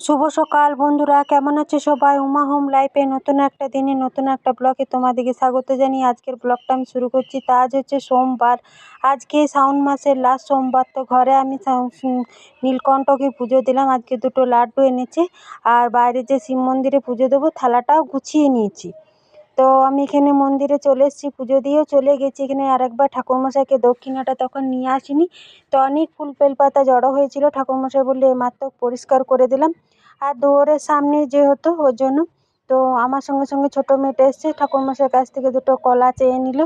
শুভ সকাল বন্ধুরা, কেমন আছে সবাই? উমা হোম লাইফে নতুন একটা দিনে নতুন একটা ব্লগে তোমাদেরকে স্বাগত জানিয়ে আজকের ব্লগটা আমি শুরু করছি। তা আজ হচ্ছে সোমবার। আজকে শ্রাবণ মাসের লাস্ট সোমবার, তো ঘরে আমি নীলকণ্ঠকে পুজো দিলাম। আজকে দুটো লাড্ডু এনেছি। আর বাইরে যে শিব মন্দিরে পুজো দেবো, থালাটাও গুছিয়ে নিয়েছি। তো আমি এখানে মন্দিরে চলে এসেছি, পুজো দিয়েও চলে গেছি। এখানে আরেকবার ঠাকুরমশাইকে দক্ষিণাটা তখন নিয়ে আসিনি। তো অনেক ফুল বেলপাতা জড়ো হয়েছিল, ঠাকুরমশাই বললে মাত্র পরিষ্কার করে দিলাম। আর দুয়ারের সামনে যেহেতু, ওর জন্য। তো আমার সঙ্গে সঙ্গে ছোটো মেয়েটা এসছে, ঠাকুরমশাইয়ের কাছ থেকে দুটো কলা চেয়ে নিল।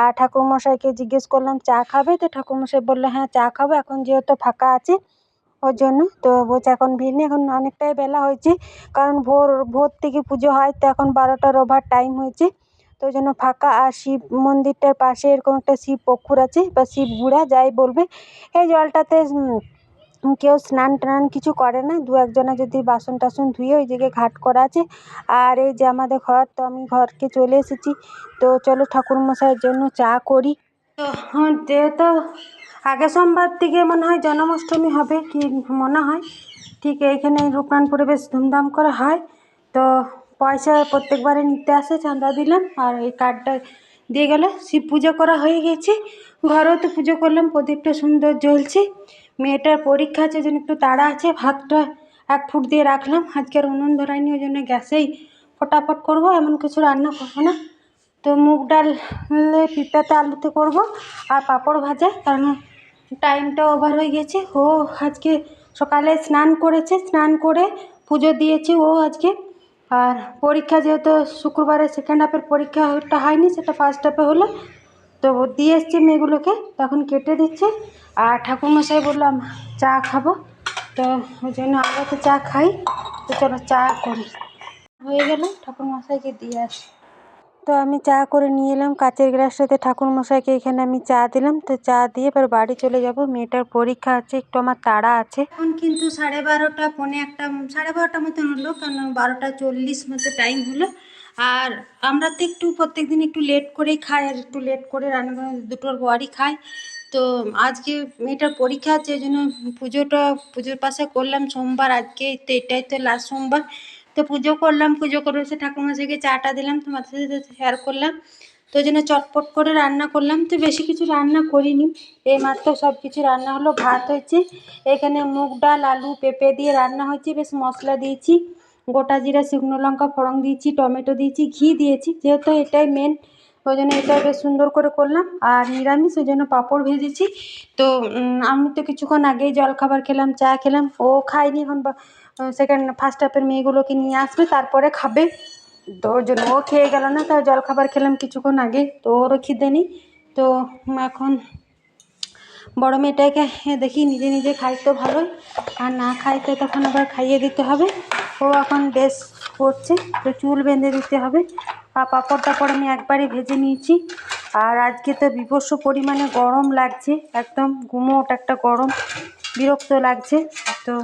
আর ঠাকুরমশাইকে জিজ্ঞেস করলাম, চা খাবে? তো ঠাকুরমশাই বলল হ্যাঁ চা খাব। এখন যেহেতু ফাঁকা আছে ওর জন্য। তো বলছে এখন ভিড় নেই এখন অনেকটাই বেলা হয়েছে। কারণ ভোর ভোর থেকে পুজো হয় তো এখন বারোটার ওভার টাইম হয়েছে। তো ওই জন্য ফাঁকা। আর শিব মন্দিরটার পাশে এরকম একটা শিব পুকুর আছে বা শিব গুঁড়া যাই বলবে। এই জলটাতে কেউ স্নান টান কিছু করে না। দু একজনে যদি বাসন টাসন ধুয়ে ওই দিকে ঘাট করা আছে। আর এই যে আমাদের ঘর তো আমি ঘরকে চলে এসেছি। তো চলো ঠাকুরমশাইয়ের জন্য চা করি। তো হ্যাঁ, আগের সোমবার থেকে মনে হয় জন্মাষ্টমী হবে কি মনে হয়। ঠিক এইখানে রূপনানপুরে বেশ ধুমধাম করে হয়। তো পয়সা প্রত্যেকবারে নিতে আসে, চাঁদা দিলাম আর এই কার্ডটা দিয়ে গেল। শিব পুজো করা হয়ে গেছে। ঘরেও তো পুজো করলাম, প্রদীপটা সুন্দর জ্বলছে। মেয়েটার পরীক্ষা আছে জন্য একটু তাড়া আছে, ভাতটা এক ফুট দিয়ে রাখলাম। আজকে আর উনুন ধরাইনি, ওই জন্য গ্যাসেই ফটাফট করব, এমন কিছু রান্না করব না। তো মুগ ডাল, পিঁপড়াতে আলুতে করব আর পাঁপড় ভাজা, কারণ টাইমটা ওভার হয়ে গেছে। ও আজকে সকালে স্নান করেছে, স্নান করে পুজো দিয়েছে ও আজকে। আর পরীক্ষা যেহেতু শুক্রবারে সেকেন্ড হাফের পরীক্ষাটা হয়নি, সেটা ফার্স্ট হাফে হলো। তো দিয়ে এসছে মেয়েগুলোকে, তখন কেটে দিচ্ছে। আর ঠাকুরমশাই বললাম চা খাব। তো ওই জন্য আমরা তো চা খাই। তো চলো চা করি। হয়ে গেল, ঠাকুরমশাইকে দিয়ে আসি। তো আমি চা করে নিয়ে এলাম, কাচের গ্লাসটাতে ঠাকুরমশাইকে এখানে আমি চা দিলাম। তো চা দিয়ে এবার বাড়ি চলে যাব। মেয়েটার পরীক্ষা আছে, একটু আমার তাড়া আছে। এখন কিন্তু সাড়ে বারোটা, পৌনে একটা, সাড়ে বারোটা মতন হলো, কারণ বারোটা চল্লিশ মতো টাইম হলো। আর আমরা তো একটু প্রত্যেক দিন একটু লেট করেই খাই, আর একটু লেট করে রান্না দুটোর পরই খাই। তো আজকে মেয়েটার পরীক্ষা আছে, এই জন্য পুজোটা, পুজোর পাশে করলাম। সোমবার আজকে, তো এটাই তো লাস্ট সোমবার। তো পুজো করলাম, পুজো করে এসে ঠাকুরমশাইকে চাটা দিলাম তোমাদের সাথে শেয়ার করলাম। তো ওই জন্য চটপট করে রান্না করলাম, তো বেশি কিছু রান্না করিনি। এই মাত্র সব কিছু রান্না হলো, ভাত হয়েছে। এখানে মুগ ডাল, আলু, পেঁপে দিয়ে রান্না হয়েছে, বেশ মশলা দিয়েছি। গোটা জিরা, শুকনো লঙ্কা, ফোড়ন দিয়েছি, টমেটো দিয়েছি, ঘি দিয়েছি, যেহেতু এটাই মেন ওই জন্য এটা বেশ সুন্দর করে করলাম। আর নিরামিষ, ওই জন্য পাঁপড় ভেজেছি। তো আমি তো কিছুক্ষণ আগেই জলখাবার খেলাম, চা খেলাম, ও খাইনি এখন সেকেন্ড ফার্স্ট হাফের মেয়েগুলোকে নিয়ে আসবে, তারপরে খাবে। তো ওর জন্য ও খেয়ে গেল না তাও জলখাবার খেলাম কিছুক্ষণ আগে, তো ওরও খিদে নেই। তো এখন বড় মেয়েটাকে দেখি নিজে নিজে খাই তো ভালোই, আর না খাইতে তখন আবার খাইয়ে দিতে হবে। ও এখন বেশ করছে, তো চুল বেঁধে দিতে হবে। আর পাঁপড় টাপড় আমি একবারই ভেজে নিয়েছি। আর আজকে তো বিভৎস পরিমাণে গরম লাগছে, একদম গুমোট একটা গরম, বিরক্ত লাগছে। তো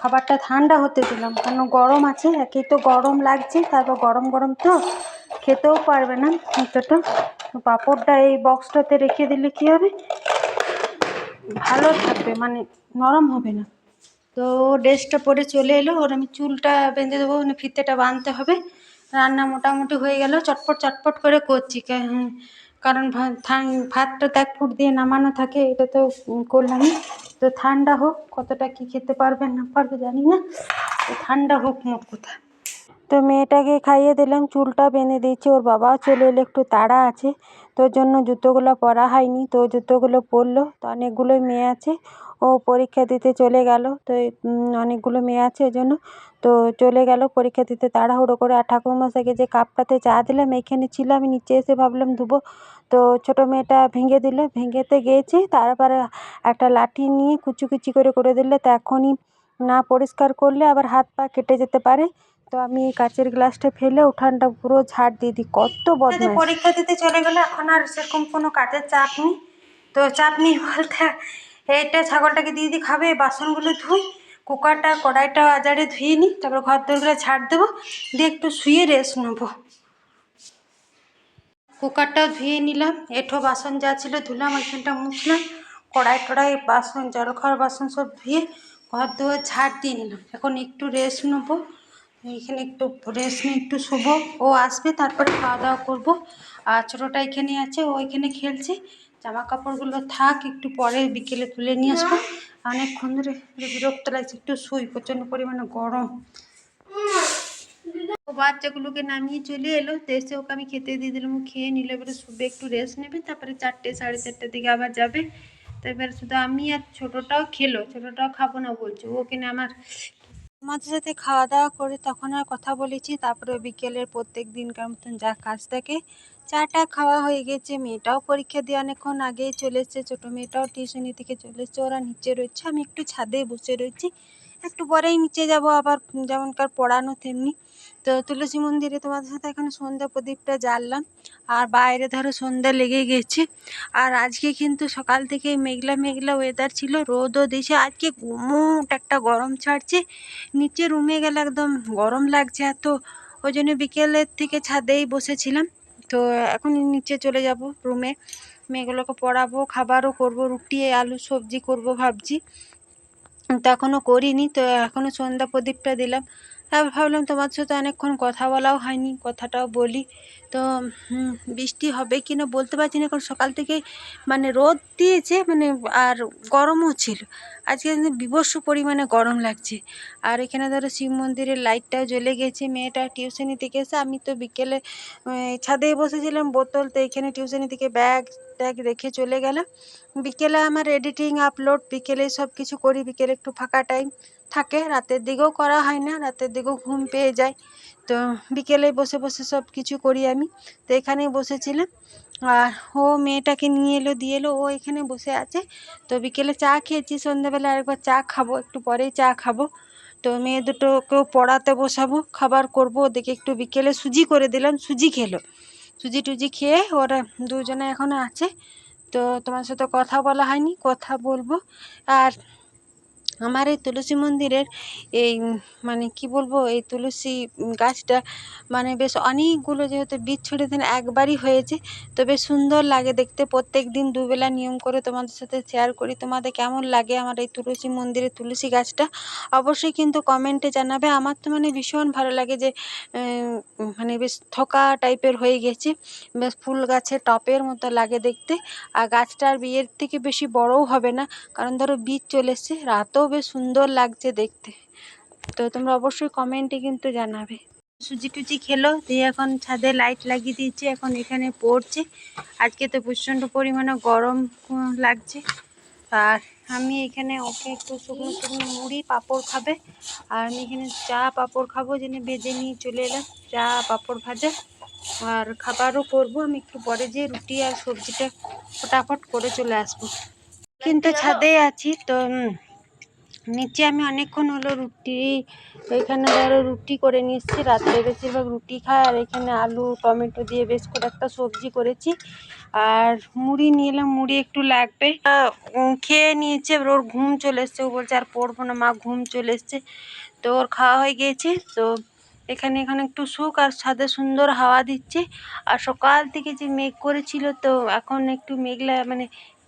খাবারটা ঠান্ডা হতে দিলাম। কেন গরম আছে, একেই তো গরম লাগছে, তারপর গরম গরম তো খেতেও পারবে না অতটা পাঁপড়টা এই বক্সটাতে রেখে দিলে কী হবে? ভালো থাকবে মানে নরম হবে না। তো ড্রেসটা পরে চলে এলো, ওর আমি চুলটা বেঁধে দেবো মানে ফিতেটা বাঁধতে হবে। রান্না মোটামুটি হয়ে গেল, চটপট চটপট করে করছি কারণ ভাতটা তো এক ফুট দিয়ে নামানো থাকে, এটা তো করলামই। তো ঠান্ডা হোক, কতটা কি খেতে পারবেন না পারবে জানি না। তো ঠান্ডা হোক মোট কথা। তো মেয়েটাকে খাইয়ে দিলাম, চুলটা বেঁধে দিয়েছি, ওর বাবাও চলে এলো, একটু তাড়া আছে, তোর জন্য জুতোগুলো পরা হয়নি, তো জুতোগুলো পরলো, তো অনেকগুলোই মেয়ে আছে, ও পরীক্ষা দিতে চলে গেল, তো অনেকগুলো মেয়ে আছে ওই জন্য, তো চলে গেল, পরীক্ষা দিতে তাড়াহুড়ো করে, আর ঠাকুরমশাইকে যে কাপটাতে চা দিলাম, এইখানে ছিল, আমি নিচে এসে ভাবলাম ধুবো, তো ছোটো মেয়েটা ভেঙে দিল, ভেঙেতে গিয়েছে, তারপরে একটা লাঠি নিয়ে কুচি কুচি করে করে দিলে, তো এখনই না পরিষ্কার করলে আবার হাত পা কেটে যেতে পারে। তো আমি এই কাচের গ্লাসটা ফেলে উঠানটা পুরো ঝাড় দিয়ে দিই। কত বদমাইশ। পরীক্ষা দিতে চলে গেলে এখন আর সেরকম কোনো কাজের চাপ নেই। তো চাপ নেই বলতে এইটা ছাগলটাকে দিয়ে দিই খাবে বাসনগুলো ধুই কুকারটা কড়াইটা আজারে ধুয়ে নিই তারপর ঘর দরগুলো ঝাড় দেবো দিয়ে একটু শুয়ে রেস্ট নেব। কুকারটা ধুয়ে নিলাম এঠো বাসন যা ছিল ধুলাম ওইখানটা মুছলাম কড়াই টড়াই বাসন জল খাওয়ার বাসন সব ধুয়ে ঘর দুয়ার ঝাড় দিয়ে নিলাম। এখন একটু রেস্ট নেব। এখানে একটু রেস্ট নিয়ে একটু শোবো। ও আসবে, তারপরে খাওয়া দাওয়া করব। আর ছোটোটা এখানে আছে, ও এখানে খেলছে। জামা কাপড়গুলো থাক, একটু পরে বিকেলে তুলে নিয়ে আসব। অনেকক্ষণ ধরে বিরক্ত লাগছে, একটু শুই, প্রচণ্ড পরিমাণে গরম। ও বাচ্চাগুলোকে নামিয়ে চলে এলো। এসে ওকে আমি খেতে দিয়ে দিলাম খেয়ে নিল। এবারে শুবে, একটু রেস্ট নেবে, তারপরে চারটে, সাড়ে চারটের দিকে আবার যাবে। তো এবার শুধু আমি আর ছোটোটাও খেলো, ছোটোটাও খাব না বলছে। ও কিনা আমার আমাদের সাথে খাওয়া দাওয়া করে তখন আর কথা বলেছি, তারপরে বিকেলের প্রত্যেক দিনকার মতন যা কাজ থাকে, চাটা খাওয়া হয়ে গেছে। মেয়েটাও পরীক্ষা দিয়ে অনেকক্ষণ আগেই চলে এসছে, ছোটো মেয়েটাও টিউশনি থেকে চলে এসছে, ওরা নিচে রয়েছে, আমি একটু ছাদে বসে রয়েছি, একটু পরেই নিচে যাব, আবার যেমনকার পড়ানো তেমনি। তো তুলসী মন্দিরে তোমাদের সাথে এখানে সন্ধ্যা প্রদীপটা জ্বাললাম। আর বাইরে ধরো সন্ধ্যা লেগে গেছে। আর আজকে কিন্তু সকাল থেকে মেঘলা মেঘলা ওয়েদার ছিল রোদও দিয়েছে আজকে গুমোট একটা গরম ছাড়ছে। নিচে রুমে গেলে একদম গরম লাগছে এত। ওই জন্য বিকেলের থেকে ছাদেই বসেছিলাম। তো এখন নিচে চলে যাব রুমে মেয়েগুলোকে পড়াবো, খাবারও করব, রুটি, আলু, সবজি করব ভাবছি। তো এখনও করিনি, তো এখনও সন্ধ্যা প্রদীপটা দিলাম। তারপর ভাবলাম তোমার সাথে অনেকক্ষণ কথা বলাও হয়নি, কথাটাও বলি। তো বৃষ্টি হবে কি না বলতে পারছি না, কারণ সকাল থেকে মানে রোদ দিয়েছে মানে আর গরমও ছিল। আজকে বিভৎস পরিমাণে গরম লাগছে। আর এখানে ধরো শিব মন্দিরের লাইটটাও জ্বলে গেছে, মেয়েটা টিউশনি থেকে এসে আমি তো বিকেলে ছাদে বসেছিলাম বোতল, তো এখানে টিউশনি থেকে ব্যাগ ট্যাগ রেখে চলে গেলাম। বিকেলে আমার এডিটিং আপলোড বিকেলে সব কিছু করি, বিকেলে একটু ফাঁকা টাইম থাকে, রাতের দিকেও করা হয় না, রাতের দিকেও ঘুম পেয়ে যায়। তো বিকেলে বসে বসে সব কিছু করি আমি। তো এখানেই বসেছিলাম। আর ও মেয়েটাকে নিয়ে এলো, দিয়ে এলো, ও এখানে বসে আছে। তো বিকেলে চা খেয়েছি, সন্ধ্যাবেলা আরেকবার চা খাব, একটু পরেই চা খাব। তো মেয়ে দুটোকেও পড়াতে বসাবো, খাবার করব, ওদেরকে একটু বিকেলে সুজি করে দিলাম, সুজি খেলো। সুজি টুজি খেয়ে ওরা দুজনে এখনও আছে। তো তোমার সাথে কথা বলা হয়নি, কথা বলব। আর আমার এই তুলসী মন্দিরের এই মানে কি বলব, এই তুলসী গাছটা মানে বেশ অনেকগুলো যেহেতু বীজ ছড়িয়ে দেন একবারই হয়েছে, তো বেশ সুন্দর লাগে দেখতে। প্রত্যেক দিন দুবেলা নিয়ম করে তোমাদের সাথে শেয়ার করি। তোমাদের কেমন লাগে আমার এই তুলসী মন্দিরের তুলসী গাছটা? অবশ্যই কিন্তু কমেন্টে জানাবে। আমার তো মানে ভীষণ ভালো লাগে যে মানে বেশ থোকা টাইপের হয়ে গেছে। বেশ ফুল গাছের টপের মতো লাগে দেখতে। আর গাছটার বিয়ের থেকে বেশি বড়ও হবে না। কারণ ধরো বীজ চলে এসছে, রাতেও বেশ সুন্দর লাগছে দেখতে। তো তোমরা অবশ্যই কমেন্টে কিন্তু জানাবে। সুজি টুজি খেলো, দিয়ে এখন ছাদে লাইট লাগিয়ে দিয়েছি, এখন এখানে পড়ছে। আজকে তো প্রচণ্ড পরিমাণে গরম লাগছে। আর আমি এখানে ওকে একটু শুকনো শুকনো মুড়ি, পাঁপড় খাবে। আর আমি এখানে চা, পাঁপড় খাব, জেনে ভেজে নিয়ে চলে এলাম। চা, পাঁপড় ভাজা আর খাবারও করব। আমি একটু পরে যে রুটি আর সবজিটা ফটাফট করে চলে আসব। কিন্তু ছাদে আছি, তো নিচে আমি অনেকক্ষণ হলো রুটি, এখানে ধরো রুটি করে এসেছি রাত্রে বেশিরভাগ রুটি খাই, আর এখানে আলু, টমেটো দিয়ে বেশ করে একটা সবজি করেছি। আর মুড়ি নিয়ে এলাম, মুড়ি একটু লাগবে। খেয়ে নিয়েছে ওর ঘুম চলে এসছে, ও বলছে আর পড়ব না, মা ঘুম চলে এসছে। তো ওর খাওয়া হয়ে গিয়েছে, তো এখানে এখানে একটু সুখ আর ছাদে সুন্দর হাওয়া দিচ্ছে। আর সকাল থেকে যে মেঘ করেছিল, তো এখন একটু মেঘলা মানে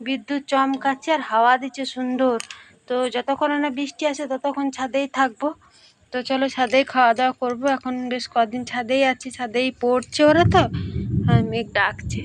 বিদ্যুৎ চমকাচ্ছে আর হাওয়া দিচ্ছে সুন্দর। তো যতক্ষণ না বৃষ্টি আসে ততক্ষণ ছাদেই থাকব। তো চলো ছাদেই খাওয়া দাওয়া করব। এখন বেশ কদিন ছাদেই আছি, ছাদেই পড়ছে ওরা তো। মেঘ ডাকছে।